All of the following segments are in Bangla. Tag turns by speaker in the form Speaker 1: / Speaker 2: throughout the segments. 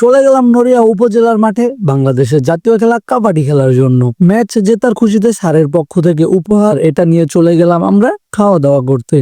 Speaker 1: চলে গেলাম নড়িয়া উপজেলার মাঠে। বাংলাদেশের জাতীয় খেলা কাবাডি খেলার জন্য। ম্যাচ জেতার খুশিতে সারের পক্ষ থেকে উপহার, এটা নিয়ে চলে গেলাম আমরা খাওয়া দাওয়া করতে।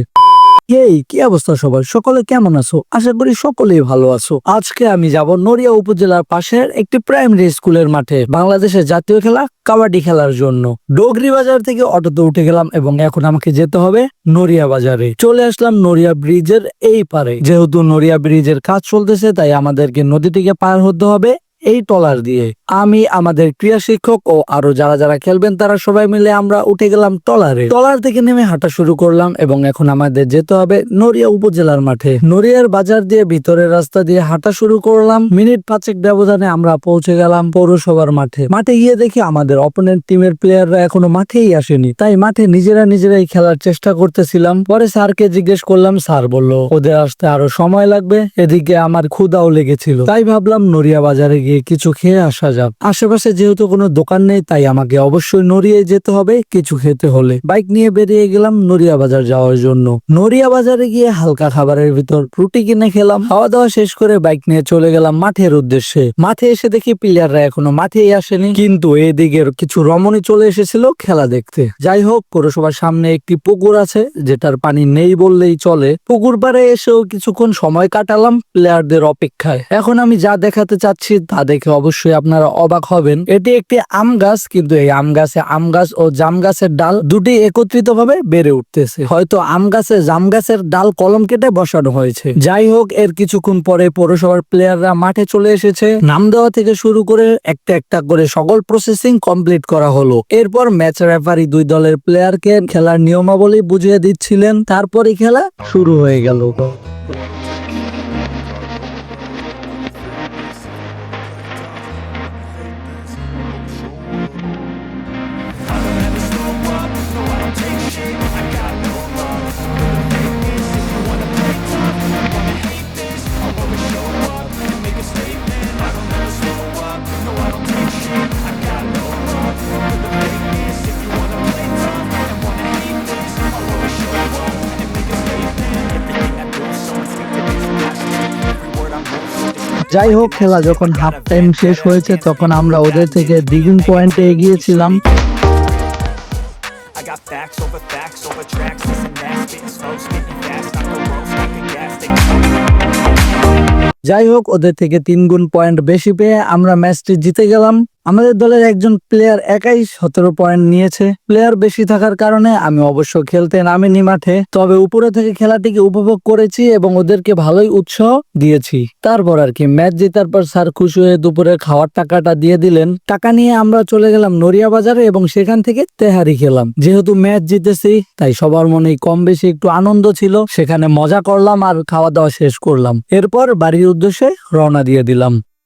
Speaker 1: এই, কি অবস্থা সবার? সকলে কেমন আছো? আশা করি সকলেই ভালো আছো। আজকে আমি যাব নড়িয়া উপজেলার পাশের একটি প্রাইমারি স্কুলের মাঠে, বাংলাদেশের জাতীয় খেলা কাবাডি খেলার জন্য। ডোগরি বাজার থেকে অটোতে উঠে গেলাম এবং এখন আমাকে যেতে হবে নড়িয়া বাজারে। চলে আসলাম নড়িয়া ব্রিজের এই পারে। যেহেতু নড়িয়া ব্রিজের কাজ চলতেছে, তাই আমাদেরকে নদী থেকে পার হতে হবে। এই টলার দিয়ে। আমি, আমাদের ক্রিয়া শিক্ষক ও আরও যারা যারা খেলবেন, তারা সবাই মিলে আমরা উঠে গেলাম টলারে। টলার থেকে নেমে হাঁটা শুরু করলাম এবং এখন আমাদের যেতে হবে নড়িয়া উপজেলার মাঠে। নড়িয়ার বাজার দিয়ে ভিতরের রাস্তা দিয়ে হাঁটা শুরু করলাম। মিনিট পাঁচেক ব্যবধানে আমরা পৌঁছে গেলাম পৌরসভার মাঠে। মাঠে গিয়ে দেখি আমাদের অপোনেন্ট টিমের প্লেয়াররা এখনও মাঠেই আসেনি। তাই মাঠে নিজেরা নিজেরাই খেলার চেষ্টা করতেছিলাম। পরে স্যারকে জিজ্ঞেস করলাম, স্যার বলল, ওদের আসতে আরও সময় লাগবে। এদিকে আমার ক্ষুদাও লেগেছিল। তাই ভাবলাম নড়িয়া বাজারে গিয়ে কিছু খেয়ে আসা যাক। আশেপাশে যেহেতু কোনো দোকান নেই, তাই আমাকে অবশ্যই নড়িয়ে যেতে হবে কিছু খেতে হলে। বাইক নিয়ে বেরিয়ে গেলাম নড়িয়া বাজার যাওয়ার জন্য। নড়িয়া বাজারে গিয়ে হালকা খাবারের ভিতর রুটি কিনে খেলাম। খাওয়া দাওয়া শেষ করে বাইক নিয়ে চলে গেলাম মাঠের উদ্দেশ্যে। মাঠে এসে দেখি প্লেয়াররা এখনও মাঠেই আসেনি। কিন্তু এদিকে কিছু রমণী চলে এসেছিল খেলা দেখতে। যাই হোক, পৌরসভার সামনে একটি পুকুর আছে, যেটার পানি নেই বললেই চলে। পুকুর পাড়ে এসেও কিছুক্ষণ সময় কাটালাম প্লেয়ারদের অপেক্ষায়। এখন আমি যা দেখাতে চাচ্ছি তা দেখে অবশ্যই আপনারা অবাক হবেন। এটি একটি আম গাছ, কিন্তু এই আম গাছে আম গাছ ও জাম গাছের ডাল দুটি একত্রিত ভাবে বেড়ে উঠতেছে। হয়তো আম গাছে জাম গাছের ডাল কলম কেটে বসানো হয়েছে। যাই হোক, এর কিছুক্ষণ পরে পৌরসভার প্লেয়াররা মাঠে চলে এসেছে। নাম দেওয়া থেকে শুরু করে একটা একটা করে সকল প্রসেসিং কমপ্লিট করা হলো। এরপর ম্যাচ রেফারি দুই দলের প্লেয়ারকে খেলার নিয়মাবলী বুঝিয়ে দিচ্ছিলেন। তারপরে খেলা শুরু হয়ে গেল। যাই হোক খেলা যখন হাফ টাইম শেষ হয়েছে তখন আমরা ওদের থেকে দ্বিগুণ পয়েন্টে এগিয়েছিলাম। যাই হোক ওদের থেকে তিন গুণ পয়েন্ট বেশি পেয়ে আমরা ম্যাচটি জিতে গেলাম। আমাদের দলের একজন প্লেয়ার একাই সতেরো পয়েন্ট নিয়েছে। প্লেয়ার বেশি থাকার কারণে আমি অবশ্য খেলতে নামিনি মাঠে, তবে উপরে থেকে খেলাটিকে উপভোগ করেছি এবং ওদেরকে ভালোই উৎসাহ দিয়েছি। তারপর আর কি ম্যাচ জেতার পর স্যার খুশি হয়ে দুপুরের খাওয়ার টাকাটা দিয়ে দিলেন। টাকা নিয়ে আমরা চলে গেলাম নড়িয়া বাজারে এবং সেখান থেকে তেহারি খেলাম। যেহেতু ম্যাচ জিতেছি, তাই সবার মনেই কম বেশি একটু আনন্দ ছিল। সেখানে মজা করলাম আর খাওয়া দাওয়া শেষ করলাম। এরপর বাড়ির উদ্দেশ্যে রওনা দিয়ে দিলাম।